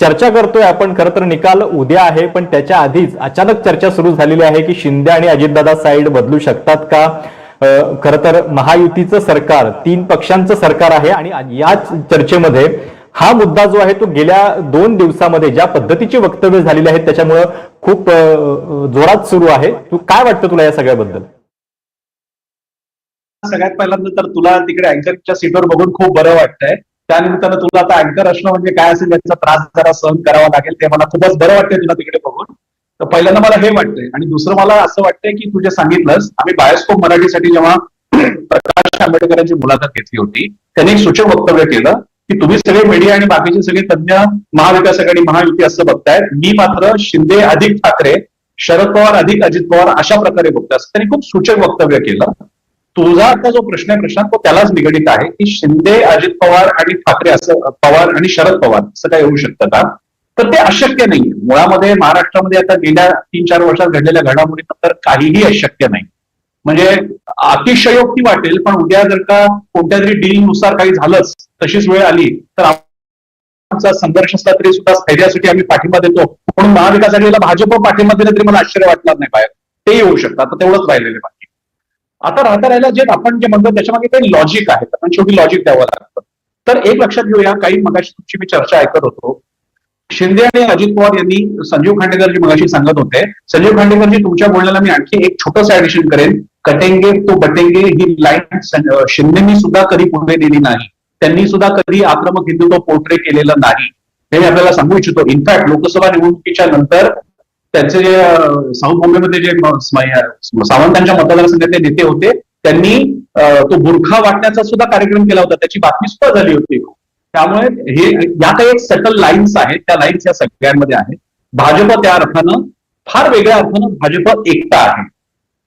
चर्चा करतोय आपण खरं तर निकाल उद्या आहे पण त्याच्या आधीच अचानक चर्चा सुरू झालेली आहे की शिंदे आणि अजितदादा साईड बदलू शकतात का? खरं तर महायुतीचं सरकार तीन पक्षांचं सरकार आहे आणि याच चर्चेमध्ये हा मुद्दा जो आहे तो गेल्या दोन दिवसामध्ये ज्या पद्धतीची वक्तव्य झालेली आहेत त्याच्यामुळं खूप जोरात सुरू आहे. तू काय वाटतं तुला या सगळ्याबद्दल? सगळ्यात पहिल्यांदा तर तुला तिकडे अँकरच्या सीटवर बघून खूप बरं वाटतंय. त्यानिमित्तानं तुला आता अँकर असणं म्हणजे काय असेल याचा त्रास जरा सहन करावा लागेल ते मला खूपच बरं वाटतंय तुला तिकडे बघून. तर पहिल्यांदा मला हे वाटतंय आणि दुसरं मला असं वाटतंय की तुझे सांगितलंस आम्ही बायोस्कोप मराठीसाठी जेव्हा प्रकाश आंबेडकरांची मुलाखत घेतली होती त्यांनी एक सूचक वक्तव्य केलं की तुम्ही सगळे मीडिया आणि बाकीचे सगळे तज्ञ महाविकास आघाडी महायुती असं बघतायत. मी मात्र शिंदे अधिक ठाकरे शरद पवार अधिक अजित पवार अशा प्रकारे बघतोय. असं त्यांनी खूप सूचक वक्तव्य केलं. तुझा आता जो प्रश्न आहे प्रशांत तो त्यालाच निगडीत आहे की शिंदे अजित पवार आणि ठाकरे असं पवार आणि शरद पवार असं काय होऊ शकतं का? तर ते अशक्य नाही मुळामध्ये महाराष्ट्रामध्ये आता गेल्या तीन चार वर्षात घडलेल्या घडामोडीनंतर काहीही अशक्य नाही. म्हणजे अतिशयोक्ती वाटेल पण उद्या जर का कोणत्या तरी डील नुसार काही झालंच तशीच वेळ आली तर आमचा संघर्ष असला तरी सुद्धा स्थैर्यासाठी आम्ही पाठिंबा देतो. म्हणून महाविकास आघाडीला भाजप पाठिंबा दिला तरी मला आश्चर्य वाटणार नाही बाहेर. ते येऊ शकतात तेवढंच राहिलेले बाहेर आता राहता राहिला जे आपण जे म्हणतो त्याच्यामागे काही लॉजिक आहे. आपण शेवटी लॉजिक द्यावं लागतं. तर एक लक्षात घेऊया काही मगाशी तुमची मी चर्चा ऐकत होतो. शिंदे आणि अजित पवार यांनी संजीव खांडेकरजी मगाशी सांगत होते संजीव खांडेकरजी तुमच्या बोलण्याला मी आणखी एक छोटंसं ऍडिशन करेन. कटेंगे तो बटेंगे ही लाईन शिंदेनी सुद्धा कधी पुढे दिली नाही. त्यांनी सुद्धा कधी आक्रमक हिंदुत्व पोर्ट्रे केलेलं नाही. हे मी आपल्याला सांगू इच्छितो. इनफॅक्ट लोकसभा निवडणुकीच्या नंतर त्यांचे जे साऊथ बॉम्बेमध्ये जे सावंतांच्या मतदारसंघातले नेते होते. त्यांनी तो बुरखा वाटण्याचा सुद्धा कार्यक्रम केला होता. त्याची बातमी सुद्धा झाली होती त्यामुळे हे या काही एक सटल लाईन्स आहेत. त्या लाईन्स या सगळ्यांमध्ये आहेत. भाजप त्या अर्थानं फार वेगळ्या अर्थानं भाजप एकता आहे.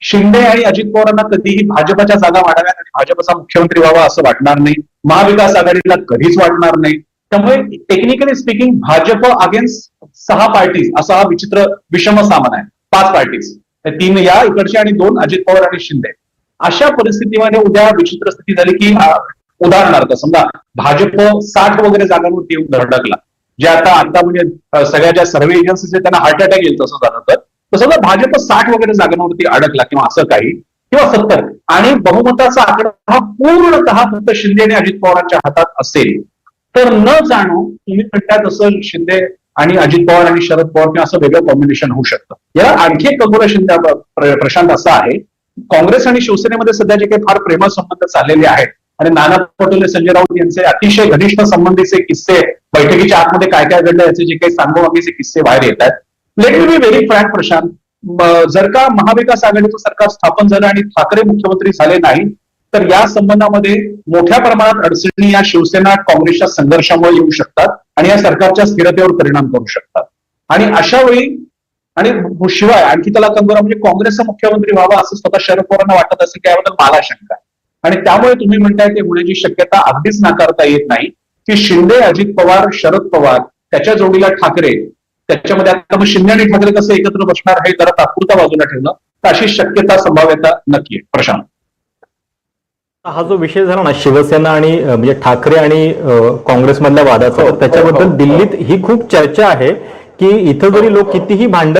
शिंदे आणि अजित पवारांना कधीही भाजपच्या जागा वाढाव्यात आणि भाजपचा मुख्यमंत्री व्हावा असं वाटणार नाही. महाविकास आघाडीला कधीच वाटणार नाही. त्यामुळे टेक्निकली स्पीकिंग भाजप अगेन्स्ट सहा पार्टीज असा हा विचित्र विषम सामान आहे. पाच पार्टीज तीन या इकडचे आणि दोन अजित पवार आणि शिंदे. अशा परिस्थितीमध्ये उद्या विचित्र स्थिती झाली की उदाहरणार्थ समजा भाजप साठ वगैरे जागांवरती येऊन धडकला. जे आता आता म्हणजे सगळ्या ज्या सर्व्हे एजन्सीज त्यांना हार्ट अटॅक येईल तसं झालं तर तसं भाजप साठ वगैरे जागांवरती अडकला किंवा असं काही किंवा सत्तर आणि बहुमताचा आकडा हा पूर्णतः फक्त शिंदे आणि अजित पवारांच्या हातात असेल. तर न जाणो तुम्ही म्हणता तसं शिंदे आणि अजित पवार आणि शरद पवार किंवा असं वेगळं कॉम्बिनेशन होऊ शकतं. याला आणखी एक खगोल त्या प्रशांत असा आहे. काँग्रेस आणि शिवसेनेमध्ये सध्या जे काही फार प्रेमळ संबंध चाललेले आहेत आणि नाना पटोले संजय राऊत यांचे अतिशय घनिष्ठ संबंधीचे किस्से बैठकीच्या आतमध्ये काय काय घडलं याचे जे काही सांगोमागीचे किस्से बाहेर येत आहेत. Let me be very frank Prashant. जर का महाविकास आघाडीचं सरकार स्थापन झालं आणि ठाकरे मुख्यमंत्री झाले नाही तर या संबंधामध्ये मोठ्या प्रमाणात अडचणी या शिवसेना काँग्रेसच्या संघर्षामुळे येऊ शकतात. आणि या सरकारच्या स्थिरतेवर परिणाम करू शकतात. आणि अशा वेळी आणि शिवाय आणखी त्याला कंगोरा म्हणजे काँग्रेसचा मुख्यमंत्री व्हावा असं स्वतः शरद पवारांना वाटत असेल त्याबद्दल मला शंका आहे. आणि त्यामुळे तुम्ही म्हणताय ते होण्याची शक्यता अगदीच नाकारता येत नाही. की शिंदे अजित पवार शरद पवार त्याच्या जोडीला ठाकरे त्याच्यामध्ये आता मग शिंदे आणि ठाकरे कसं एकत्र बसणार हे जरा तात्पुरता बाजूला ठेवलं तर अशी शक्यता संभाव्यता नक्की आहे. प्रशांत. हा जो विषय झाला ना शिवसेना आणि म्हणजे ठाकरे आणि काँग्रेसमधल्या वादाचा हो, त्याच्याबद्दल हो, हो. दिल्लीत ही खूप चर्चा आहे की इथं जरी लोक कितीही भांडण